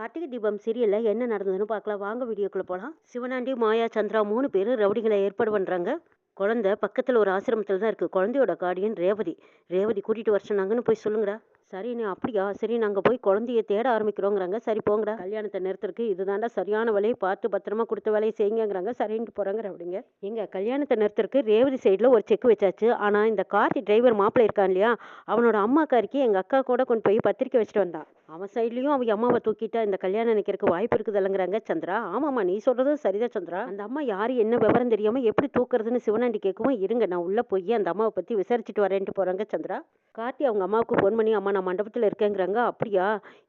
கார்த்திகை தீபம் சீரியலில் என்ன நடந்ததுன்னு பார்க்கலாம். வாங்க வீடியோக்குள்ளே போகலாம் சிவனாண்டி மாயா சந்திரா மூணு பேர் ரவுடிகளை ஏற்பாடு பண்ணுறாங்க குழந்தை பக்கத்தில் ஒரு ஆசிரமத்தில் தான் இருக்குது குழந்தையோட கார்டியன் ரேவதி. ரேவதி கூட்டிகிட்டு வர சொன்னாங்கன்னு போய் சொல்லுங்கடா. சரி நீ அப்படியா? சரி நாங்கள் போய் குழந்தைய தேட ஆரம்பிக்கிறோங்கிறாங்க. சரி போங்கடா. கல்யாணத்தை நிறுத்துறதுக்கு இதுதாண்டா சரியான வேலையை பார்த்து பத்திரமா கொடுத்த வேலையை செய்யுங்கிறாங்க சரின்ட்டு போகிறாங்க அப்படிங்க எங்கள் கல்யாணத்தை நிறுத்துறதுக்கு ரேவதி சைடில் ஒரு செக் வச்சாச்சு. ஆனால் இந்த கார்த்தி டிரைவர் மாப்பிள்ளை இருக்கான் இல்லையா? அவனோட அம்மாக்காரிக்கு எங்கள் அக்கா கூட கொண்டு போய் பத்திரிக்கை வச்சுட்டு வந்தான். அவன் சைட்லேயும் அவங்க அம்மாவை தூக்கிட்டா இந்த கல்யாணம் நினைக்கிறதுக்கு வாய்ப்பு இருக்குதுல்லங்கிறாங்க. சந்திரா ஆமாம்மா நீ சொல்கிறது சரிதான் சந்திரா. அந்த அம்மா யார் என்ன விவரம் தெரியாமல் எப்படி தூக்குறதுன்னு சிவனாண்டி கேட்கவும் இருங்க நான் உள்ளே போய் அந்த அம்மாவை பற்றி விசாரிச்சுட்டு வரேன்ட்டு போகிறாங்க சந்திரா. கார்த்தி அவங்க அம்மாவுக்கு ஃபோன் பண்ணி அம்மா நான் மண்டபத்தில் இருக்கேங்கிறாங்க. அப்படியா?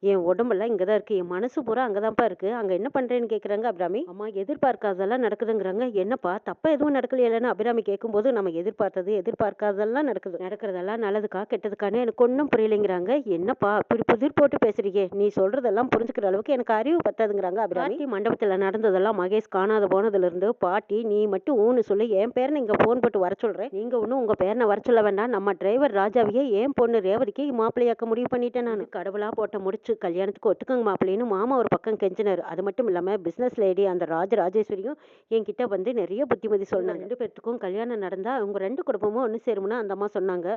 என் உடம்பெல்லாம் இங்கே தான் இருக்குது என் மனசு பூரா அங்கே தான்ப்பா இருக்குது அங்கே என்ன பண்ணுறேன்னு கேட்குறாங்க அபிராமி? அம்மா எதிர்பார்க்காததெல்லாம் நடக்குதுங்கிறாங்க. என்னப்பா? தப்பாக எதுவும் நடக்கலையிலன்னு அபிராமி கேட்கும்போது நம்ம எதிர்பார்த்தது எதிர்பார்க்காததெல்லாம் நடக்குது. நடக்கிறதெல்லாம் நல்லதுக்கா கெட்டதுக்கானே எனக்கு ஒன்றும் புரியலைங்கிறாங்க. என்னப்பா? இப்படி புதிர் போட்டு பேசுறீங்க நீ சொல்கிறதெல்லாம் புரிஞ்சுக்கிற அளவுக்கு எனக்கு அறிவு பத்தாதுங்கிறாங்க அபிராமி. மண்டபத்தில் நடந்ததெல்லாம் மகேஷ் காணாத போனதுலேருந்து பாட்டி நீ மட்டும் ஊன்னு சொல்லி என் பேரனை இங்கே ஃபோன் போட்டு வர சொல்கிறேன் நீங்கள் ஒன்றும் உங்கள் பேரனை வர சொல்ல வேண்டாம். நம்ம டிரைவர் ராஜாவையே என் பொண்ணு ரேவதிக்கு மாப்பிள்ளையாக்க முடிவு பண்ணிட்டேன் நான். கடவுளாக போட்ட முடிச்சு கல்யாணத்துக்கு ஒத்துக்கங்க மாப்பிள்ளைன்னு மாமா ஒரு பக்கம் கெஞ்சினார். அது மட்டும் இல்லாமல் பிஸ்னஸ் லேடி அந்த ராஜ ராஜேஸ்வரியும் என்கிட்ட வந்து நிறைய புத்திமதி சொன்னாங்க. ரெண்டு பேர்த்துக்கும் கல்யாணம் நடந்தால் அவங்க ரெண்டு குடும்பமும் ஒன்று சேரும்னு அந்த அம்மா சொன்னாங்க.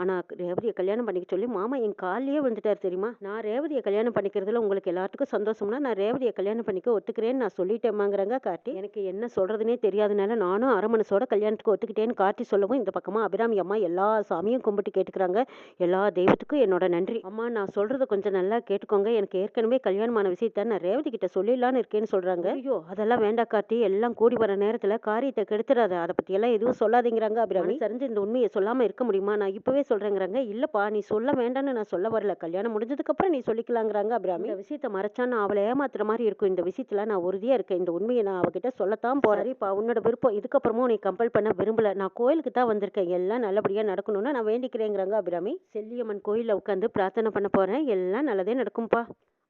ஆனால் ரேவதியை கல்யாணம் பண்ணிக்க சொல்லி மாமா என் காலிலேயே விழுந்துட்டார் தெரியுமா? நான் ரேவதியை கல்யாணம் பண்ணிக்கிறதுல உங்களுக்கு எல்லாத்துக்கும் சந்தோஷம்னா நான் ரேவதியை கல்யாணம் பண்ணிக்க ஒத்துக்கிறேன்னு நான் சொல்லிட்டேமாங்கிறாங்க கார்த்தி. எனக்கு என்ன சொல்கிறதுனே தெரியாதனால நானும் அரை மனசோட கல்யாணத்துக்கு ஒத்துக்கிட்டேன்னு கார்த்தி சொல்லவும் இந்த பக்கமாக அபிராமி அம்மா எல்லா சாமியும் கும்பிட்டு கேட்டுக்கிறாங்க. எல்லா தெய்வத்துக்கும் என்னோட நன்றி. அம்மா நான் சொல்கிறத கொஞ்சம் நல்லா கேட்டுக்கோங்க. எனக்கு ஏற்கனவே கல்யாணமான விஷயத்த நான் ரேவதி கிட்ட சொல்லிடலான்னு இருக்கேன்னு சொல்கிறாங்க ஐயோ! அதெல்லாம் வேண்டாம் கார்த்தி. எல்லாம் கூடி வர நேரத்தில் காரியத்தை கெடுத்துடாத அதை பற்றியெல்லாம் எதுவும் சொல்லாதீங்கிறாங்க அபிராமி. சரிஞ்சு இந்த உண்மையை சொல்லாமல் இருக்க முடியுமா? நான் இப்போவே சொல்கிறேங்கிறாங்க இல்லைப்பா நீ சொல்ல வேண்டாம்னு நான் சொல்ல வரல. கல்யாணம் முடிஞ்சதுக்கப்புறம் நீ சொல்லிக்கலாங்கிறாங்க அபிராமி. இந்த விஷயத்த மறைச்சா நான் அவளை ஏமாத்துற மாதிரி இருக்கும். இந்த விஷயத்தில் நான் உறுதியாக இருக்கேன். இந்த உண்மையை நான் அவகிட்ட சொல்லத்தான் போகிறேன் இப்போ உன்னோட விருப்பம். இதுக்கப்புறமும் நீ கம்பல் பண்ண விரும்பல. நான் கோயிலுக்கு தான் வந்திருக்கேன். எல்லாம் நல்லபடியாக நடக்கணும்னு நான் வேண்டிக்கிறேங்கிறாங்க அபிராமி. செல்லியம்மன் கோயிலில் உட்காந்து பிரார்த்தனை பண்ண போகிறேன் எல்லாம் நல்லதே நடக்கும்பா.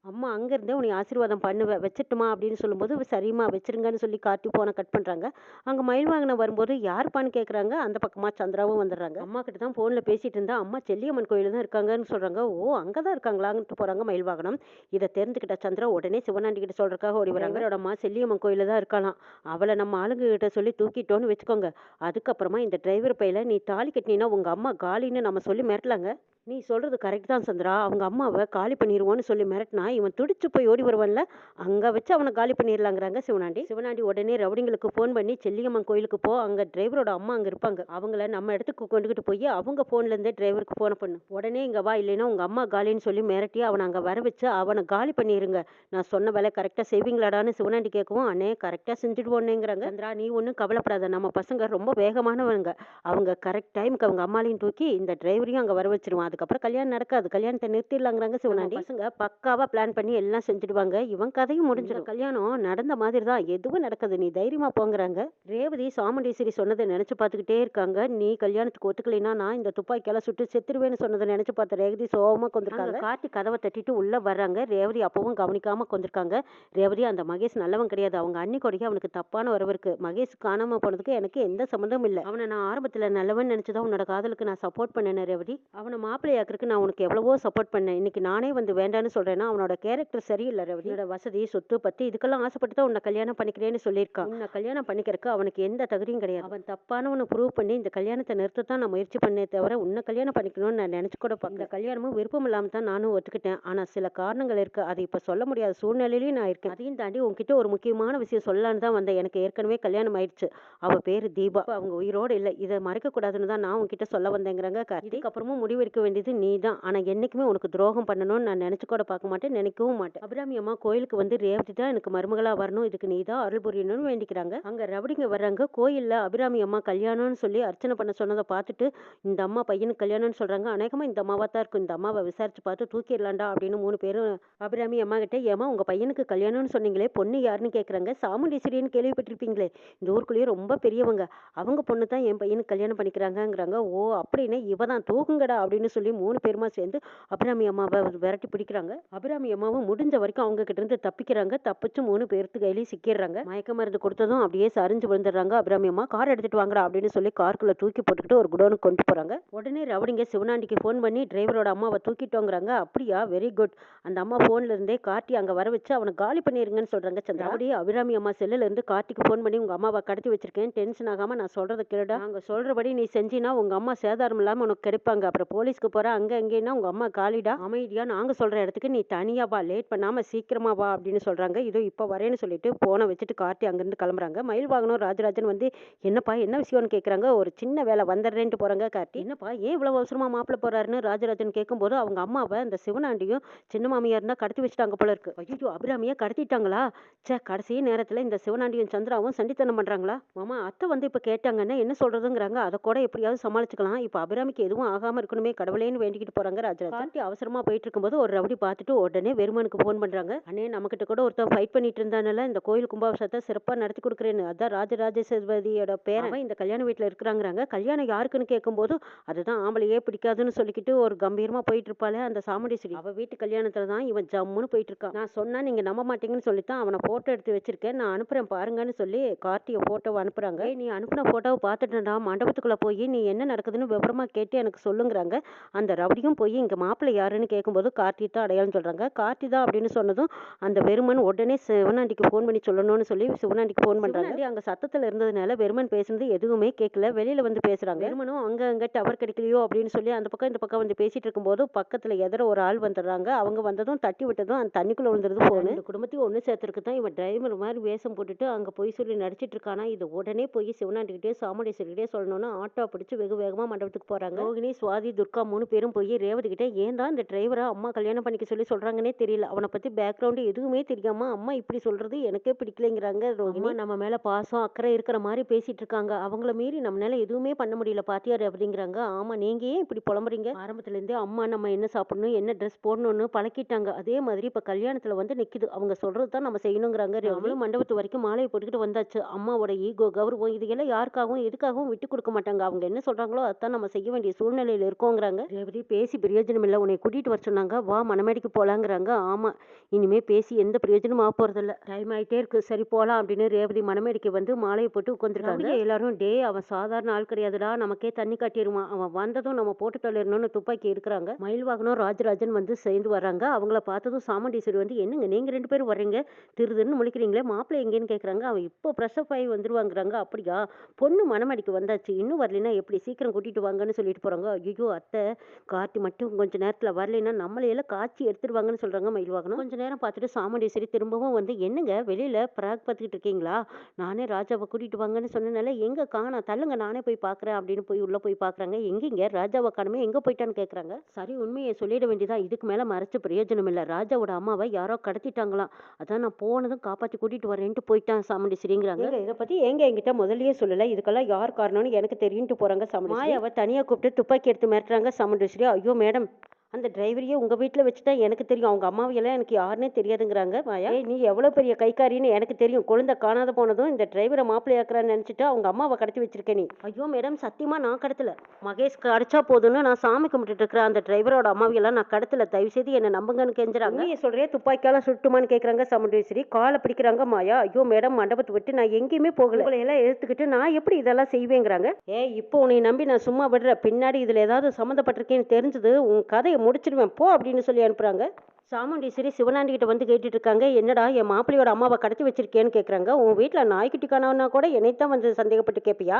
அம்மா அங்கேருந்தே உன்னை ஆசீர்வாதம் பண்ணுவேன் வச்சிட்டுமா அப்படின்னு சொல்லும்போது சரிம்மா வச்சிருங்கன்னு சொல்லி காட்டி போனை கட் பண்ணுறாங்க அங்கே மயில் வாங்கின வரும்போது யாருப்பான்னு கேட்குறாங்க அந்த பக்கமாக சந்திராவும் வந்துடுறாங்க. அம்மா கிட்ட தான் ஃபோனில் பேசிகிட்டு இருந்தா அம்மா செல்லியம்மன் கோயில் தான் இருக்காங்கன்னு சொல்கிறாங்க ஓ அங்கே தான் இருக்காங்களான்ட்டு போகிறாங்க மயில் வாகனம். இதை தெரிஞ்சுக்கிட்ட சந்திரா உடனே சிவனாண்டி கிட்ட சொல்கிறக்காக ஓடி வராங்க. அவரோட அம்மா செல்லியம்மன் கோயிலில் தான் இருக்கலாம் அவளை நம்ம ஆளுங்க கிட்ட சொல்லி தூக்கிட்டோன்னு வச்சுக்கோங்க. அதுக்கப்புறமா இந்த டிரைவர் பையில நீ தாலி கட்டினா உங்கள் அம்மா காலின்னு நம்ம சொல்லி மிரட்டலாங்க. நீ சொல்கிறது கரெக்ட் தான் சந்திரா. அவங்க அம்மாவை காலி பண்ணிடுவோன்னு சொல்லி மிரட்டினா இவன் துடிச்சு போய் ஓடி வருவான்ல. அங்கே வச்சு அவனை காலி பண்ணிடலாங்கிறாங்க சிவனாண்டி. சிவனாண்டி உடனே ரவுடிங்களுக்கு ஃபோன் பண்ணி செல்லியம்மன் கோயிலுக்கு போ. அங்கே டிரைவரோட அம்மா அங்கே இருப்பாங்க. அவங்கள நம்ம இடத்துக்கு கொண்டுகிட்டு போய் அவங்க ஃபோன்லேருந்தே டிரைவருக்கு ஃபோனை பண்ணு. உடனே இங்கே வா. இல்லைன்னா உங்கள் அம்மா காலின்னு சொல்லி மிரட்டி அவனை அங்கே வர வச்சு அவனை காலி பண்ணிடுங்க நான் சொன்ன வேலை கரெக்டாக செய்வீங்களாடான்னு சிவனாண்டி கேட்கவும் அண்ணே கரெக்டாக செஞ்சுடுவோன்னேங்கிறாங்க சந்திரா நீ ஒன்றும் கவலைப்படாத. நம்ம பசங்க ரொம்ப வேகமானவங்க. அவங்க கரெக்ட் டைமுக்கு அவங்க அம்மாலையும் தூக்கி இந்த டிரைவரையும் அங்கே வர வச்சிருவான். அதுக்கப்புறம் கல்யாணம் நடக்காது. கல்யாணத்தை நிறுத்திடலாங்கிறாங்க சிவனாண்டி. பசங்க பக்காவா பிளான் பண்ணி எல்லாம் செஞ்சுடுவாங்க. இவன் கதையும் முடிஞ்சிடும். கல்யாணம் நடந்த மாதிரி தான் எதுவும் நடக்குது. நீ தைரியமா போங்கிறாங்க. ரேவதி சாமுண்டீஸ்வரி சொன்னதை நினைச்சு பார்த்துக்கிட்டே இருக்காங்க. நீ கல்யாணத்துக்கு ஒத்துக்கலைன்னா நான் இந்த துப்பாக்கியால சுட்டு செத்துருவேன்னு சொன்னதை நினைச்சு பார்த்த ரேவதி சோகமா கொண்டிருக்காங்க கார்த்தி கதவை தட்டிட்டு உள்ள வர்றாங்க. ரேவதி அப்பவும் கவனிக்காம கொண்டிருக்காங்க ரேவதி அந்த மகேஷ் நல்லவன் கிடையாது. அவங்க அண்ணி கொடைக்கு அவனுக்கு தப்பான உறவு இருக்கு. மகேஷ் காணாம போனதுக்கு எனக்கு எந்த சம்மந்தமும் இல்லை. அவனை நான் ஆரம்பத்துல நல்லவன் நினைச்சுதான் உன்னோட காதலுக்கு நான் சப்போர்ட் பண்ணேன் ரேவதி. அவனை மாப்பிள்ளையாக்குறதுக்கு நான் உனக்கு எவ்வளவோ சப்போர்ட் பண்ணேன். இன்னைக்கு நானே வந்து வேண்டான்னு சொல்றேன்னா அவனோட கேரக்டர் சரியில்லை உன்னோட வசதி சொத்து பத்தி இதுக்கெல்லாம் ஆசைப்பட்டு தான் உன்னை கல்யாணம் பண்ணிக்கிறேன்னு சொல்லியிருக்கான். உன்னை கல்யாணம் பண்ணிக்கிறதுக்கு அவனுக்கு எந்த தகுதியும் கிடையாது. அவன் தப்பானவனை ப்ரூவ் பண்ணி இந்த கல்யாணத்தை நிறுத்தத்தான் நான் முயற்சி பண்ணே தவிர உன்னை கல்யாணம் பண்ணிக்கணும்னு நான் நினைச்சு கூட பார்க்கல. இந்த கல்யாணமும் விருப்பம் இல்லாம தான் நானும் ஒத்துக்கிட்டேன். ஆனா சில காரணங்கள் இருக்கு. அது இப்ப சொல்ல முடியாத சூழ்நிலையிலயும் நான் இருக்கேன். அதையும் தாண்டி உன்கிட்ட ஒரு முக்கியமான விஷயம் சொல்லலான்னு தான் வந்தேன். எனக்கு ஏற்கனவே கல்யாணம் ஆயிடுச்சு. அவ பேரு தீபா. அவங்க உயிரோடு இல்லை. இதை மறைக்க கூடாதுன்னு தான் நான் உன்கிட்ட சொல்ல வந்தேங்கிறாங்க கார்த்திக் அப்புறமும் முடிவெடுக்க வேண்டியது நீ தான் ஆனால் என்னைக்குமே உனக்கு துரோகம் பண்ணணும்னு நான் நினச்சி கூட பார்க்க மாட்டேன் நினைக்கவும் மாட்டேன். அபிராமி அம்மா கோயிலுக்கு வந்து ரேவதி தான் எனக்கு மருமகளாக வரணும். இதுக்கு நீ தான் அருள் புரியணும்னு வேண்டிக்கிறாங்க. அங்கே ரவுடிங்க வர்றாங்க. கோயிலில் அபிராமி அம்மா கல்யாணம்னு சொல்லி அர்ச்சனை பண்ண சொன்னதை பார்த்துட்டு இந்த அம்மா பையனுக்கு கல்யாணம்னு சொல்கிறாங்க அநேகமாக இந்த அம்மாவாக தான் இருக்கும். இந்த அம்மாவை விசாரிச்சு பார்த்து தூக்கிடலாண்டா அப்படின்னு மூணு பேரும் அபிராமி அம்மா கிட்டே ஏமா உங்கள் பையனுக்கு கல்யாணம்னு சொன்னீங்களே பொண்ணு யாருன்னு கேட்குறாங்க சாமுண்டீஸ்வரின்னு கேள்விப்பட்டிருப்பீங்களே இந்த ஊருக்குள்ளேயே ரொம்ப பெரியவங்க. அவங்க பொண்ணு தான் என் பையனுக்கு கல்யாணம் பண்ணிக்கிறாங்கங்கிறாங்க. ஓ அப்படின்னு இவ தான் தூக்குங்கடா அப்படின்னு சொல்லி சொல்லி மூணு பேருமா சேர்ந்து அபிராமி அம்மாவை விரட்டி பிடிக்கிறாங்க. அபிராமி அம்மாவும் முடிஞ்ச வரைக்கும் அவங்க கிட்ட இருந்து தப்பிக்கிறாங்க. தப்பிச்சு மூணு பேர்த்து கையிலையும் சிக்கிடுறாங்க. மயக்க மருந்து கொடுத்ததும் அப்படியே சரிஞ்சு விழுந்துடுறாங்க. அபிராமி அம்மா கார் எடுத்துட்டு வாங்கடா அப்படின்னு சொல்லி காருக்குள்ள தூக்கி போட்டுக்கிட்டு ஒரு குடோனுக்கு கொண்டு போறாங்க. உடனே ரவுடிங்க சிவனாண்டிக்கு ஃபோன் பண்ணி டிரைவரோட அம்மாவை தூக்கிட்டோங்கிறாங்க. அப்படியா? வெரி குட் அந்த அம்மா ஃபோன்ல இருந்தே கார்த்தி அங்க வர வச்சு அவனை காலி பண்ணிருங்கன்னு சொல்றாங்க சந்திரா. அப்படியே? அபிராமி அம்மா செல்லுல இருந்து கார்த்திக்கு ஃபோன் பண்ணி உங்க அம்மாவை கடத்தி வச்சிருக்கேன். டென்ஷன் ஆகாம நான் சொல்றதை கேளுடா. நாங்க சொல்றபடி நீ செஞ்சினா உங்க அம்மா சேதாரம் இல்லாம உனக்கு கிடைப்பாங்க. அப்புறம் போலீஸ்க்கு போகிற அங்கே எங்கேன்னா உங்கள் அம்மா காலிடா? அமைதியா நாங்கள் சொல்கிற இடத்துக்கு நீ தனியாக வா லேட் பண்ணாமல் சீக்கிரமாக வா அப்படின்னு சொல்கிறாங்க இதோ இப்போ வரேன்னு சொல்லிட்டு போனை வச்சுட்டு கார்த்தி அங்கேருந்து கிளம்புறாங்க. மயில் வாகனம் ராஜராஜன் வந்து என்னப்பா என்ன விஷயம்னு கேட்குறாங்க ஒரு சின்ன வேலை வந்துடுறேன்ட்டு போகிறாங்க கார்த்தி. என்னப்பா ஏன் இவ்வளோ அவசரமாக மாப்பிள்ள போறாருன்னு ராஜராஜன் கேட்கும்போது அவங்க அம்மாவை அந்த சிவனாண்டியும் சின்ன மாமியார் இருந்தா கடத்தி வச்சுட்டாங்க போல இருக்கு. ஐயோ அபிராமியை கடத்திட்டாங்களா? ச்சே கடைசி நேரத்தில் இந்த சிவனாண்டியும் சந்திராவும் சண்டித்தனம் பண்ணுறாங்களா மாமா அத்தை வந்து இப்போ கேட்டாங்கன்னா என்ன சொல்கிறதுங்கிறாங்க அதை கூட எப்படியாவது சமாளிச்சுக்கலாம். இப்போ அபிராமிக்கு எதுவும் ஆகாமல் இருக்கணுமே கடவுளேன்னு வேண்டிக்கிட்டு போறாங்க ராஜராஜன். கார்த்தி அவசரமா போயிட்டு இருக்கும்போது ஒரு ரவுடி பார்த்துட்டு உடனே வெறுமனுக்கு ஃபோன் பண்றாங்க. அண்ணே நம்மகிட்ட கூட ஒருத்தன் ஃபைட் பண்ணிட்டு இருந்தானல இந்த கோயில் கும்பாபிஷேகத்தை சிறப்பா நடத்தி கொடுக்குறேன்னு. அதான் ராஜராஜேஸ்வரியோட பேரன். இந்த கல்யாண வீட்டுல இருக்கிறாங்கிறாங்க. கல்யாணம் யாருக்குன்னு கேட்கும்போது அதுதான் ஆம்பளையே பிடிக்காதுன்னு சொல்லிக்கிட்டு ஒரு கம்பீரமா போயிட்டு இருப்பாளே அந்த சாமுண்டீஸ்வரி. அவ வீட்டு கல்யாணத்துல தான் இவன் ஜம்முன்னு போயிட்டு இருக்கான் நான் சொன்னா நீங்க நம்ப மாட்டீங்கன்னு சொல்லித்தான் அவனை போட்டோ எடுத்து வச்சிருக்கேன். நான் அனுப்புறேன் பாருங்கன்னு சொல்லி கார்த்திய போட்டோவை அனுப்புறாங்க. "ஏய், நீ அனுப்புன போட்டோவை பார்த்துட்டேன்டா மண்டபத்துக்குள்ள போய் நீ என்ன நடக்குதுன்னு விவரமா கேட்டு எனக்கு சொல்லுங்கிறாங்க. அந்த ரவுடியும் போய் இங்க மாப்பிள்ளை யாருன்னு கேட்கும்போது கார்த்தி தான் அடையாளம் சொல்றாங்க. கார்த்தி தான் அப்படின்னு சொன்னதும் அந்த வெறுமன் உடனே சிவனாண்டிக்கு ஃபோன் பண்ணி சொல்லணும்னு சொல்லி சிவனாண்டிக்கு ஃபோன் சிவனாண்டி அங்க சத்தத்துல இருந்ததுனால வெறுமன் பேசுனது எதுவுமே கேட்கல வெளியில வந்து பேசுறாங்க. வெறுமனும் அங்க அங்க டவர் கிடைக்கலையோ அப்படின்னு சொல்லி அந்த பக்கம் இந்த பக்கம் வந்து பேசிட்டு இருக்கும்போது பக்கத்துல எதிர ஒரு ஆள் வந்துடுறாங்க. அவங்க வந்ததும் தட்டி விட்டதும் அந்த தண்ணிக்குள்ள விழுந்துருது போனு இந்த குடும்பத்தையும் ஒண்ணு சேர்த்துருக்கு தான். இவன் டிரைவர் மாதிரி வேஷம் போட்டுட்டு அங்க போய் சொல்லி நடிச்சிட்டு இருக்கானா? இது உடனே போய் சிவனாண்டிக்கிட்டே சாமுண்டேஸ்வரிக்கிட்டே சொல்லணும்னு ஆட்டோ பிடிச்சு வெகு வேகமா மண்டபத்துக்கு போறாங்க. ரோகிணி சுவாதி துர்கா மூணு பேரும் போய் ரேவதி கிட்ட ஏன் தான் இந்த டிரைவரை அம்மா கல்யாணம் பண்ணிக்க சொல்லி சொல்றாங்கன்னே தெரியல. அவனை பத்தி பேக்ரவுண்ட் எதுவுமே தெரியாம அம்மா இப்படி சொல்றது எனக்கே பிடிக்கலைங்கிறாங்க ரோகிணி நம்ம மேல பாசம் அக்கறை இருக்கிற மாதிரி பேசிட்டு இருக்காங்க. அவங்கள மீறி நம்மளால எதுவுமே பண்ண முடியல. பாத்தியா அப்படிங்கிறாங்க ஆமா நீங்க ஏன் இப்படி புலம்புறீங்க? ஆரம்பத்துலேருந்து அம்மா நம்ம என்ன சாப்பிடணும் என்ன ட்ரெஸ் போடணும்னு பழக்கிட்டாங்க. அதே மாதிரி இப்ப கல்யாணத்துல வந்து நிக்குது. அவங்க சொல்றது தான் நம்ம செய்யணுங்கிறாங்க அவங்களும் மண்டபத்து வரைக்கும் மாலையை போட்டுக்கிட்டு வந்தாச்சு. அம்மாவோட ஈகோ கௌரவம் இது எல்லாம் யாருக்காகவும் எதுக்காகவும் விட்டு கொடுக்க மாட்டாங்க. அவங்க என்ன சொல்றாங்களோ அதான் நம்ம செய்ய வேண்டிய சூழ்நிலையில் இருக்கோங்கிறாங்க. ரேவதி பேசி பிரயோஜனம் இல்லை. உன்னை கூட்டிகிட்டு வர சொன்னாங்க. வா மணமேடைக்கு போகலாங்கிறாங்க ஆமாம் இனிமேல் பேசி எந்த பிரயோஜனமும் ஆக போகிறதில்ல டைம் ஆகிட்டே இருக்கு. சரி போகலாம் அப்படின்னு ரேவதி மணமேடைக்கு வந்து மாலையை போட்டு உட்காந்துருக்காங்க எல்லாரும் டே அவன் சாதாரண ஆள் கிடையாதுடா. நமக்கே தண்ணி காட்டிடுவான் அவன் வந்ததும் நம்ம போட்டு தள்ளிடணும்னு துப்பாக்கி இருக்கிறாங்க மயில் வாகனம் ராஜராஜன் வந்து சேர்ந்து வராங்க அவங்கள பார்த்ததும் சாமுண்டீஸ்வரி வந்து என்னங்க நீங்கள் ரெண்டு பேரும் வர்றீங்க? திருதுன்னு முழிக்கிறீங்களே. மாப்பிள்ளை எங்கேன்னு கேட்குறாங்க அவன் இப்போ ப்ரெஷ்அப் ஆகி வந்துருவாங்கிறாங்க. அப்படியா? பொண்ணு மணமடிக்கு வந்தாச்சு. இன்னும் வரலைன்னா எப்படி சீக்கிரம் கூட்டிகிட்டு வாங்கன்னு சொல்லிட்டு போகிறாங்க ஐயோ அத்தை கார்த்தி மட்டும் கொஞ்ச நேரத்துல வரலைன்னா நம்மளையெல்லாம் காய்ச்சி எடுத்துருவாங்கன்னு சொல்றாங்க மயில் வாகனம் கொஞ்ச நேரம் பார்த்துட்டு சாமுண்டீஸ்வரி திரும்பவும் வந்து என்னங்க வெளியில பிராக் பார்த்துக்கிட்டு இருக்கீங்களா? நானே ராஜாவை கூட்டிட்டு வாங்கன்னு சொன்னனால எங்க காணா? தள்ளுங்க நானே போய் பார்க்கறேன் அப்படின்னு போய் உள்ள போய் பார்க்கறாங்க. எங்கீங்க? ராஜாவை காணுமே எங்க போயிட்டான்னு கேக்குறாங்க? சரி உண்மையை சொல்லிட வேண்டியதா? இதுக்கு மேல மறைச்சு பிரயோஜனம் இல்ல. ராஜாவோட அம்மாவை யாரோ கடத்திட்டாங்களாம். அதான் நான் போனதும் காப்பாத்தி கூட்டிட்டு வரேன்ட்டு போயிட்டான் சாமுண்டீஸ்வரிங்கிறாங்க இதை பத்தி ஏங்க என்கிட்ட முதல்லயே சொல்லல? இதுக்கெல்லாம் யார் காரணம்னு எனக்கு தெரியும்ட்டு போறாங்க சாமுண்டீஸ்வரி மாயாவை தனியா கூப்பிட்டு துப்பாக்கி எடுத்து மிரட்டுறாங்க சாமுண்டேஸ்வரி ஐயோ மேடம் அந்த டிரைவரையே உங்க வீட்ல வச்சுட்டா எனக்கு தெரியும். அவங்க அம்மாவையெல்லாம் எனக்கு யாருன்னே தெரியாதுங்கிறாங்க மாயா. ஏய் நீ எவ்வளவு பெரிய கைக்காரின்னு எனக்கு தெரியும். குழந்தை காணாத போனதும் இந்த டிரைவரை மாப்பிள்ளையாக்குறான்னு நினைச்சிட்டு அவங்க அம்மாவை கடத்தி வச்சிருக்க நீ. ஐயோ மேடம் சத்தியமா நான் கடத்தல. மகேஷ் அடிச்சா போதும்னு நான் சாமி கும்பிட்டுட்டு அந்த டிரைவரோட அம்மாவையெல்லாம் நான் கடத்தல. தயவு செய்து என்ன நம்புங்கன்னு கெஞ்சுறாங்க. நீ சொல்றே துப்பாக்கியால சுட்டுமான்னு கேக்குறாங்க சமுண்டேஸ்வரி காலை பிடிக்கிறாங்க மாயா. ஐயோ மேடம் மண்டபத்தை விட்டு நான் எங்கேயுமே போகல. உங்களை எல்லாம் எடுத்துக்கிட்டு நான் எப்படி இதெல்லாம் செய்வேங்கிறாங்க? ஏ இப்போ உன்னை நம்பி நான் சும்மா விடுற பின்னாடி இதுல ஏதாவது சம்மந்தப்பட்டிருக்கேன்னு தெரிஞ்சது உன் கதையை முடிச்சிடுவேன் போ அப்படின்னு சொல்லி அனுப்புகிறாங்க சாமுண்டீஸ்வரி சிவனாண்டி கிட்ட வந்து கேட்டுட்டு இருக்காங்க என்னடா என் மாப்பிள்ளையோட அம்மாவை கடத்தி வச்சிருக்கேன்னு கேக்குறாங்க. உன் வீட்டுல நாய்க்குட்டி காணவனா கூட என்னைத்தான் வந்து சந்தேகப்பட்டு கேட்பியா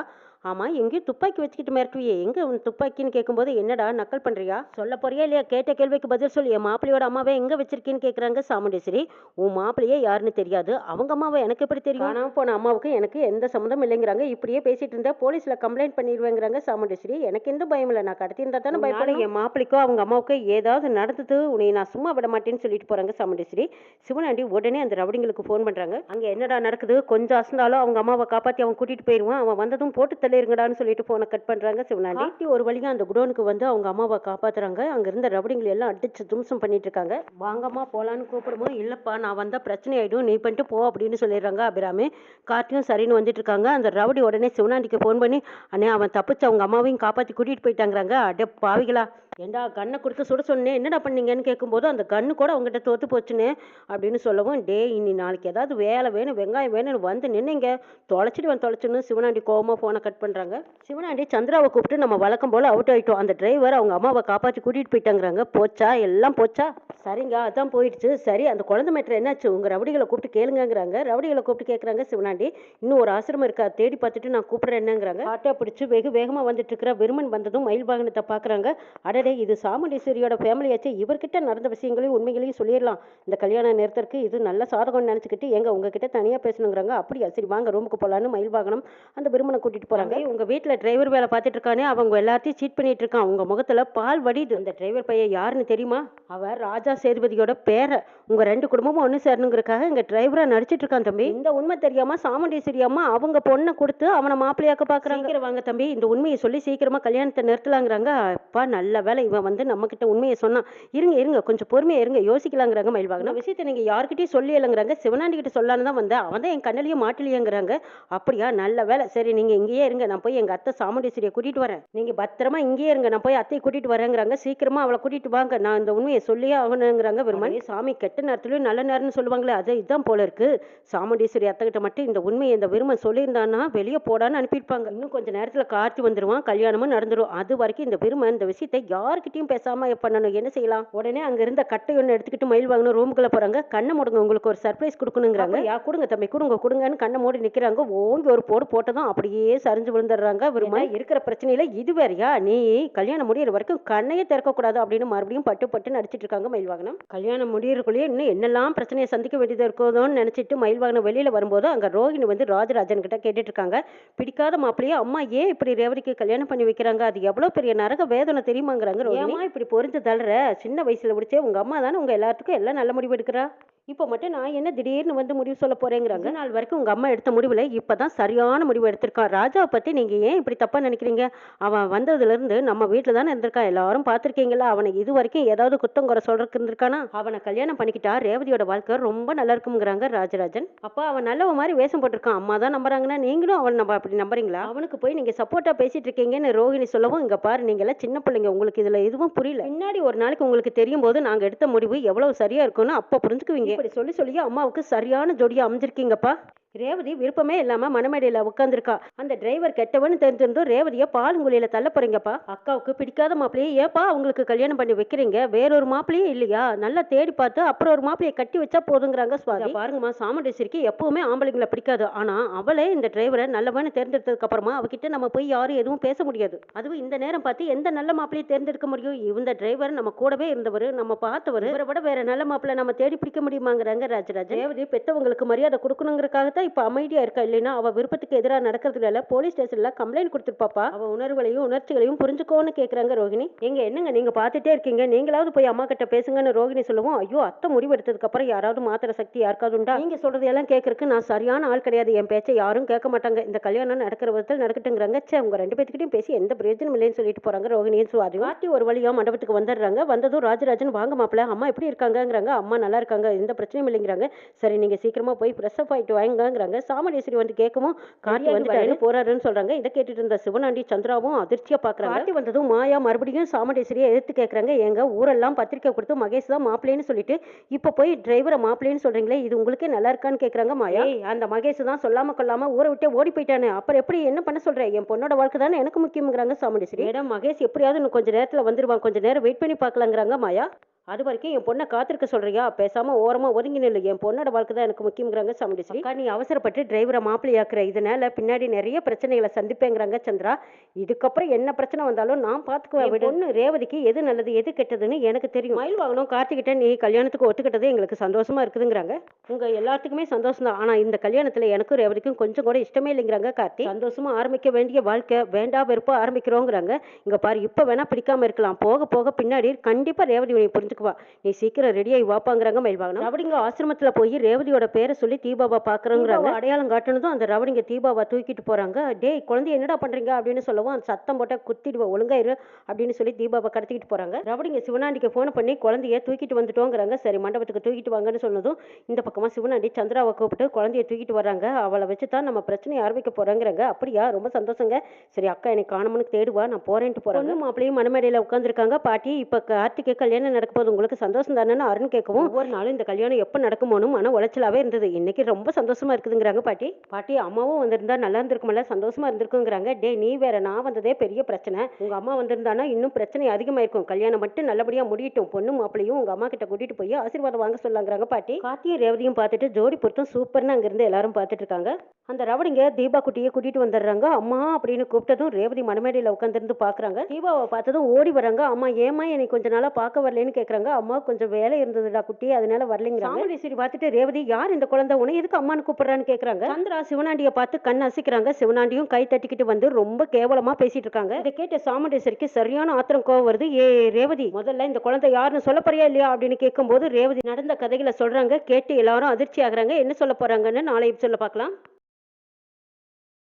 ஆமா எங்கேயும் துப்பாக்கி வச்சுக்கிட்டு மிரட்டுவியே. எங்க உன் துப்பாக்கின்னு கேட்கும்போது என்னடா நக்கல் பண்றியா? சொல்ல போறியா இல்லையா? கேட்ட கேள்விக்கு பதில் சொல்லி. என் மாப்பிள்ளையோட அம்மாவை எங்க வச்சிருக்கேன்னு கேக்குறாங்க சாமுண்டீஸ்வரி உன் மாப்பிள்ளையே யாருன்னு தெரியாது. அவங்க அம்மாவை எனக்கு எப்படி தெரியும்? காணாம போன அம்மாவுக்கு எனக்கு எந்த சம்மந்தம் இல்லைங்கிறாங்க. இப்படியே பேசிட்டு இருந்தா போலீஸ்ல கம்ப்ளைண்ட் பண்ணிடுவேங்கிறாங்க சாமுண்டீஸ்வரி எனக்கு எந்த பயம் இல்லை. நான் கடத்தி இருந்தா தானே பயப்பட என் மாப்பிள்ளைக்கோ அவங்க அம்மாவுக்கோ ஏதாவது நடந்தது? உன்னை நான் சும்மா விட மாட்டேன்னு சொல்லிட்டு போறாங்க சாமுண்டேஸ்வரி. சிவனாண்டி உடனே அந்த ரவுடிங்களுக்கு ஃபோன் பண்றாங்க. அங்க என்னடா நடக்குது? கொஞ்சம் அசந்தாலும் அவங்க அம்மாவை காப்பாற்றி அவன் கூட்டிட்டு போயிருவான். அவன் வந்ததும் போட்டு தள்ளிருங்கடான்னு சொல்லிட்டு போன கட் பண்றாங்க சிவனாண்டி. ஒரு வழியா அந்த குடோனுக்கு வந்து அவங்க அம்மாவை காப்பாத்துறாங்க. அங்க இருந்த ரவுடிங்களை எல்லாம் அடிச்சு தும்சம் பண்ணிட்டு இருக்காங்க. வாங்கம்மா போலான்னு கூப்பிடுமோ இல்லப்பா நான் வந்தா பிரச்சனை ஆயிடும். நீ பண்ணிட்டு போ அப்படின்னு சொல்லிடுறாங்க அபிராமி. கார்த்தியும் சரின்னு வந்துட்டு இருக்காங்க. அந்த ரவுடி உடனே சிவனாண்டிக்கு ஃபோன் பண்ணி அண்ணே அவன் தப்பிச்சு அவங்க அம்மாவையும் காப்பாத்தி கூட்டிட்டு போயிட்டாங்கிறாங்க. அட பாவிகளா. ஏண்டா கண்ணை கொடுத்து சுட சொன்னேன் என்னடா பண்ணீங்கன்னு கேட்கும்போது அந்த கண்ணு கூட அவங்ககிட்ட தோத்து போச்சுன்னு அப்படின்னு சொல்லவும் டே இனி நாளைக்கு ஏதாவது வேலை வேணும் வெங்காயம் வேணும்னு வந்து நின்னுங்க. தொலைச்சிட்டு வந்து தொலைச்சுன்னு சிவனாண்டி கோபமாக ஃபோனை கட் பண்ணுறாங்க சிவனாண்டி சந்திராவை கூப்பிட்டு நம்ம வழக்கம் போல் அவுட் ஆயிட்டோம். அந்த டிரைவர் அவங்க அம்மாவை காப்பாற்றி கூட்டிகிட்டு போயிட்டாங்கிறாங்க. போச்சா? எல்லாம் போச்சா? சரிங்க அதான் போயிடுச்சு. சரி அந்த குழந்தை மேட்ரு என்னாச்சு? உங்கள் ரவுடிகளை கூப்பிட்டு கேளுங்கங்கிறாங்க. ரவுடிகளை கூப்பிட்டு கேட்குறாங்க சிவனாண்டி. இன்னும் ஒரு ஆசிரமம் இருக்கா? தேடி பார்த்துட்டு நான் கூப்பிட்றேன் என்னங்கிறாங்க? ஆட்டோ பிடிச்சி வெகு வேகமாக வந்துட்டு இருக்கிற விருமன் வந்ததும் மயில் வாகனத்தை பார்க்குறாங்க. அட அடடே இது சாமுண்டீஸ்வரியோட ஃபேமிலியாச்சு இவர்கிட்ட நடந்த விஷயங்களையும் உண்மைகளையும் சொல்லிடலாம். இந்த கல்யாண நேரத்திற்கு இது நல்ல சாதகம்னு நினச்சிக்கிட்டு எங்க உங்ககிட்ட தனியாக பேசணுங்கிறாங்க. அப்படியா சரி வாங்க ரூமுக்கு போகலான்னு மயில் வாகனம் அந்த விருமனை கூட்டிட்டு போறாங்க. உங்க வீட்டில் டிரைவர் வேலை பார்த்துட்டு இருக்கானே. அவங்க எல்லாத்தையும் சீட் பண்ணிட்டு இருக்கான். உங்க முகத்துல பால் வடியுது. அந்த டிரைவர் பையன் யாருன்னு தெரியுமா? அவர் ராஜா சேதுபதியோட பேர. உங்க ரெண்டு குடும்பமும் ஒன்று சேரணுங்கிறக்காக இங்க டிரைவரா நடிச்சிட்டு இருக்கான் தம்பி. இந்த உண்மை தெரியாம சாமுண்டீஸ்வரி அம்மா அவங்க பொண்ணை கொடுத்து அவனை மாப்பிள்ளையாக்க சீக்கிரம் வாங்க தம்பி. இந்த உண்மையை சொல்லி சீக்கிரமா கல்யாணத்தை நிறுத்தலாங்கிறாங்க. அப்பா நல்ல ஒருவேளை இவன் வந்து நம்ம கிட்ட உண்மையை சொன்னான் இருங்க இருங்க கொஞ்சம் பொறுமையா இருங்க யோசிக்கலாங்கிறாங்க மயில்வாகன விஷயத்தை நீங்க யார்கிட்டயும் சொல்லி இல்லைங்கிறாங்க சிவனாண்டி கிட்ட சொல்லான்னு தான் வந்தேன். அவன் தான் என் கண்ணிலையும் மாட்டிலையேங்கிறாங்க அப்படியா நல்ல வேலை சரி நீங்க இங்கேயே இருங்க. நான் போய் எங்க அத்தை சாமுண்டீஸ்வரியை கூட்டிட்டு வரேன். நீங்க பத்திரமா இங்கேயே இருங்க. நான் போய் அத்தையை கூட்டிட்டு வரேங்கிறாங்க. சீக்கிரமா அவளை கூட்டிட்டு வாங்க. நான் இந்த உண்மையை சொல்லியே ஆகணுங்கிறாங்க விரும்பி சாமி கெட்ட நேரத்துலயும் நல்ல நேரம்னு சொல்லுவாங்களே அது இதுதான் போல இருக்கு. சாமுண்டீஸ்வரி அத்தைகிட்ட மட்டும் இந்த உண்மையை இந்த விரும்ப சொல்லியிருந்தான்னா வெளியே போடான்னு அனுப்பியிருப்பாங்க. இன்னும் கொஞ்ச நேரத்துல கார்த்தி வந்துருவான். கல்யாணமும் நடந்துடும் அது வரைக்கும் இந்த விரும்ப இந்த விஷயத்தை யார்கிட்டயும் பேசாம பண்ணணும்? என்ன செய்யலாம்? உடனே அங்க இருந்த கட்டை ஒன்று எடுத்துக்கிட்டு மயில் வாங்கணும் ரூமுக்குள்ள போறாங்க. கண்ணை மூடுங்க உங்களுக்கு ஒரு சர்ப்ரைஸ் கொடுக்கணுங்கிறாங்க. யா கொடுங்க தம்பி கொடுங்க கொடுங்கன்னு கண்ணை மூடி நிக்கிறாங்க. ஓங்கி ஒரு போடு போட்டதும் அப்படியே சரிஞ்சு விழுந்துடுறாங்க விரும்ப இருக்கிற பிரச்சனையில இது வேறயா? நீ கல்யாணம் முடியிற வரைக்கும் கண்ணையே திறக்கக்கூடாது அப்படின்னு மறுபடியும் பட்டு பட்டு நடிச்சிட்டு இருக்காங்க மயில் வாகனம். கல்யாணம் முடியறதுக்குள்ளேயே இன்னும் என்னெல்லாம் பிரச்சனையை சந்திக்க வேண்டியது இருக்குதோன்னு நினைச்சிட்டு மயில் வாகனம் வெளியில வரும்போது அங்க ரோஹிணி வந்து ராஜராஜன் கிட்ட கேட்டுட்டு இருக்காங்க. பிடிக்காத மாப்பிள்ளையே அம்மா ஏன் இப்படி ரேவதிக்கு கல்யாணம் பண்ணி வைக்கிறாங்க? அது எவ்வளவு பெரிய நரக வேதனை தெரியுமாங்கிறாங்க ஏமா இப்படி பொறிஞ்சு தள்ளுற சின்ன வயசுல முடிச்சே உங்க அம்மா தானே உங்க எல்லாத்துக்கும் எல்லாம் நல்ல முடிவு எடுக்கிறா? இப்போ மட்டும் நான் என்ன திடீர்னு வந்து முடிவு சொல்ல போறேங்கிறாங்க? நாள் வரைக்கும் உங்க அம்மா எடுத்த முடிவுல இப்பதான் சரியான முடிவு எடுத்திருக்கான். ராஜாவை பத்தி நீங்க ஏன் இப்படி தப்பா நினைக்கிறீங்க? அவன் வந்ததுல இருந்து நம்ம வீட்டுல தானே இருந்திருக்கான் எல்லாரும் பார்த்திருக்கீங்களா? அவனை இது வரைக்கும் ஏதாவது குத்தம் குறை சொல்றதுக்கு இருந்திருக்கானா? அவனை கல்யாணம் பண்ணிக்கிட்டா ரேவதியோட வாழ்க்கை ரொம்ப நல்லா இருக்குங்கிறாங்க ராஜராஜன். அப்பா அவன் நல்லவ மாதிரி வேஷம் போட்டிருக்கான். அம்மா தான் நம்புறாங்கன்னா நீங்களும் அவன் நம்ம அப்படி நம்புறீங்களா? அவனுக்கு போய் நீங்க சப்போர்ட்டா பேசிட்டு இருக்கீங்கன்னு ரோஹிணி சொல்லவும் இங்க பாரு நீங்க எல்லாம் சின்ன பிள்ளைங்க. உங்களுக்கு இதுல எதுவும் புரியல. பின்னாடி ஒரு நாளைக்கு உங்களுக்கு தெரியும் போது நாங்க எடுத்த முடிவு எவ்வளவு சரியா இருக்கும்னு அப்ப புரிஞ்சுக்குவீங்க. இப்படி சொல்லி சொல்லி அம்மாவுக்கு சரியான ஜோடியா அமைஞ்சிருக்கீங்கப்பா. ரேவதி விருப்பமே இல்லாம மனமேடையில உட்காந்துருக்கா அந்த டிரைவர் கெட்டவன்னு தெரிஞ்சிருந்தும் ரேவதியை பாலுங்குழியில தள்ள போறீங்கப்பா. அக்காவுக்கு பிடிக்காத மாப்பிள்ளையே ஏப்பா அவங்களுக்கு கல்யாணம் பண்ணி வைக்கிறீங்க? வேறொரு மாப்பிளையே இல்லையா? நல்லா தேடி பார்த்து அப்புறம் ஒரு மாப்பிளையை கட்டி வச்சா போதுங்கிறாங்க சுவாதி. பாருங்கம்மா சாமுண்டேஸ்வரிக்கு எப்பவுமே ஆம்பளைங்களை பிடிக்காது. ஆனா அவளே இந்த டிரைவரை நல்லவன்னு தேர்ந்தெடுத்ததுக்கு அப்புறமா அவகிட்ட நம்ம போய் யாரும் எதுவும் பேச முடியாது. அதுவும் இந்த நேரம் பார்த்து எந்த நல்ல மாப்பிளையை தேர்ந்தெடுக்க முடியும்? இந்த டிரைவர் நம்ம கூடவே இருந்தவர் நம்ம பார்த்தவர். இவரை விட வேற நல்ல மாப்பிள்ளை நம்ம தேடி பிடிக்க முடியுமாங்கிறாங்க ராஜராஜ் ரேவதி பெத்தவங்களுக்கு மரியாதை கொடுக்கணுங்கிறக்காக தான் இப்போ அமைதியாக இருக்கா? இல்லைன்னா அவள் விருப்பத்துக்கு எதிராக நடக்கிறதுல போலீஸ் ஸ்டேஷன்ல கம்ப்ளைண்ட் கொடுத்துருப்பாப்பா அவள் உணர்வுகளையும் உணர்ச்சிகளையும் புரிஞ்சுக்கோன்னு கேட்குறாங்க ரோஹிணி. எங்க என்னங்க நீங்கள் பார்த்துட்டே இருக்கீங்க? நீங்களாவது போய் அம்மா கிட்ட பேசுங்கன்னு ரோஹிணி சொல்லுவோம். ஐயோ அத்தை முடிவு அப்புறம் யாராவது மாத்திர சக்தி யாருக்காவது உண்டா? நீங்கள் சொல்றதையெல்லாம் கேட்கறக்கு நான் சரியான ஆள் கிடையாது. என் பேச்சை யாரும் கேட்க மாட்டாங்க. இந்த கல்யாணம் நடக்கிற விதத்தில் நடக்கட்டுங்கிறாங்க. சே உங்கள் ரெண்டு பேத்துக்கிட்டையும் பேசி எந்த பிரயோஜனம் இல்லைன்னு சொல்லிட்டு போகிறாங்க ரோஹிணியும் சுவாதி வாட்டி ஒரு வழியாக மண்டபத்துக்கு வந்துடுறாங்க. வந்ததும் ராஜராஜன் வாங்க மாப்பிள்ள அம்மா எப்படி இருக்காங்கங்கிறாங்க. அம்மா நல்லா இருக்காங்க எந்த பிரச்சனையும் இல்லைங்கிறாங்க. சரி நீங்கள் சீக்கிரமாக போய் ஃப்ரெஷ் அப் வாங்க வாங்கங்கிறாங்க சாமடேஸ்வரி வந்து கேட்கவும் கார்த்தி வந்துட்டாரு போறாருன்னு சொல்றாங்க. இதை கேட்டுட்டு இருந்த சிவனாண்டி சந்திராவும் அதிர்ச்சியா பாக்குறாங்க. கார்த்தி வந்ததும் மாயா மறுபடியும் சாமடேஸ்வரியை எதிர்த்து கேட்கறாங்க எங்க ஊரெல்லாம் பத்திரிக்கை கொடுத்து மகேஷ் தான் மாப்பிள்ளைன்னு சொல்லிட்டு இப்ப போய் டிரைவரை மாப்பிள்ளைன்னு சொல்றீங்களே இது உங்களுக்கே நல்லா இருக்கான்னு கேக்குறாங்க மாயா. "ஏய், அந்த மகேஷ் தான் சொல்லாம கொள்ளாம ஊரை விட்டே ஓடி போயிட்டானே. அப்புறம் எப்படி என்ன பண்ண சொல்ற? என் பொண்ணோட வாழ்க்கை தானே எனக்கு முக்கியம்ங்கிறாங்க சாமுண்டேஸ்வரி. ஏடா மகேஷ் எப்படியாவது இன்னும் கொஞ்ச நேரத்துல வந்துருவான். கொஞ்ச நேரம் வெயிட் பண்ணி பார்க்கலாங்கிறாங்க மாயா. அது வரைக்கும் என் பொண்ணை காத்திருக்க சொல்றியா? பேசாம ஓரமா ஒதுங்கி நில்லு. என் பொண்ணோட வாழ்க்கை தான் எனக்கு முக்கியங்கிறாங்க சாமுண்டேஸ்வரி அக்கா நீ அவசரப்பட்டு டிரைவரை மாப்பிள்ளையாக்குற இதனால பின்னாடி நிறைய பிரச்சனைகளை சந்திப்பேங்கிறாங்க சந்திரா. இதுக்கப்புறம் என்ன பிரச்சனை வந்தாலும் நான் பாத்துக்குவேன் விடு. பொண்ணு ரேவதிக்கு எது நல்லது எது கெட்டதுன்னு எனக்கு தெரியும். மயில் வாங்கணும் கார்த்திகிட்ட நீ கல்யாணத்துக்கு ஒத்துக்கிட்டது எங்களுக்கு சந்தோஷமா இருக்குதுங்கிறாங்க. உங்க எல்லாத்துக்குமே சந்தோஷம் தான். ஆனா இந்த கல்யாணத்துல எனக்கும் ரேவதிக்கும் கொஞ்சம் கூட இஷ்டமே இல்லைங்கிறாங்க கார்த்தி. சந்தோஷமா ஆரம்பிக்க வேண்டிய வாழ்க்கை வேண்டா வெறுப்பா ஆரம்பிக்கிறோங்கிறாங்க. இங்க பாரு இப்ப வேணா பிடிக்காம இருக்கலாம். போக போக பின்னாடி கண்டிப்பா ரேவதி உன்னை புரிஞ்சு வீட்டுக்கு வா நீ சீக்கிரம் ரெடியாகி வாப்பாங்கிறாங்க மயில்வாகனம் ரவடிங்க ஆசிரமத்துல போய் ரேவதியோட பேரை சொல்லி தீபாவை பாக்குறோங்கிறாங்க. அடையாளம் காட்டணுதும் அந்த ரவடிங்க தீபாவை தூக்கிட்டு போறாங்க. டேய் குழந்தை என்னடா பண்றீங்க? அப்படின்னு சொல்லவும் அந்த சத்தம் போட்டா குத்திடுவா ஒழுங்காயிரு அப்படின்னு சொல்லி தீபாவை கடத்திக்கிட்டு போறாங்க. ரவடிங்க சிவனாண்டிக்கு ஃபோன் பண்ணி குழந்தைய தூக்கிட்டு வந்துட்டோங்கிறாங்க. சரி மண்டபத்துக்கு தூக்கிட்டு வாங்கன்னு சொன்னதும் இந்த பக்கமா சிவனாண்டி சந்திராவை கூப்பிட்டு குழந்தைய தூக்கிட்டு வர்றாங்க. அவளை வச்சு தான் நம்ம பிரச்சனையை ஆரம்பிக்க போறாங்கிறாங்க. அப்படியா? ரொம்ப சந்தோஷங்க. சரி அக்கா எனக்கு காணமுன்னு தேடுவா. நான் போறேன்ட்டு போறாங்க. மாப்பிளையும் மனமேடையில உட்காந்துருக்காங்க பாட்டி இப்ப கார்த்திகை கல்யாணம் நடக்க போது உங்களுக்கு சந்தோஷம் தானேன்னு அருண் கேட்கவும் ஒவ்வொரு நாளும் இந்த கல்யாணம் எப்ப நடக்குமோனும் மன உளைச்சலாவே இருந்தது. இன்னைக்கு ரொம்ப சந்தோஷமா இருக்குதுங்கிறாங்க பாட்டி. பாட்டி அம்மாவும் வந்திருந்தா நல்லா இருந்திருக்குமல்ல சந்தோஷமா இருந்திருக்குங்கிறாங்க. டே நீ வேற நான் வந்ததே பெரிய பிரச்சனை. உங்க அம்மா வந்திருந்தானா இன்னும் பிரச்சனை அதிகமாயிருக்கும். கல்யாணம் மட்டும் நல்லபடியா முடியட்டும். பொண்ணு மாப்பிளையும் உங்க அம்மா கிட்ட கூட்டிட்டு போய் ஆசீர்வாதம் வாங்க சொல்லாங்கிறாங்க பாட்டி. கார்த்தியும் ரேவதியும் பார்த்துட்டு ஜோடி பொருத்தம் சூப்பர்னு அங்கிருந்து எல்லாரும் பார்த்துட்டு இருக்காங்க. அந்த ரவடிங்க தீபா குட்டியை கூட்டிட்டு வந்துடுறாங்க. அம்மா அப்படின்னு கூப்பிட்டதும் ரேவதி மணமேடையில உட்காந்துருந்து பாக்குறாங்க. தீபாவை பார்த்ததும் ஓடி வராங்க. அம்மா ஏமா என்னை கொஞ்ச நாளா பார்க்க வரலன்னு கேக்குறாங்க அம்மா கொஞ்சம் வேலை இருந்ததுடா குட்டி அதனால வரலைங்கிறாங்க. சாமுண்டீஸ்வரி பார்த்துட்டு ரேவதி யார் இந்த குழந்தை? உன எதுக்கு அம்மான்னு கூப்பிடுறான்னு கேக்குறாங்க. சந்திரா சிவனாண்டிய பார்த்து கண் அசைக்கிறாங்க. சிவனாண்டியும் கை தட்டிக்கிட்டு வந்து ரொம்ப கேவலமா பேசிட்டு இருக்காங்க. இதை கேட்ட சாமுண்டேஸ்வரிக்கு சரியான ஆத்திரம் கோவம் வருது. ஏ ரேவதி முதல்ல இந்த குழந்தை யாருன்னு சொல்ல போறியா இல்லையா? அப்படின்னு கேட்கும்போது ரேவதி நடந்த கதைகளை சொல்றாங்க. கேட்டு எல்லாரும் அதிர்ச்சி ஆகுறாங்க. என்ன சொல்ல போறாங்கன்னு நாளை சொல்ல பார்க்கலாம்.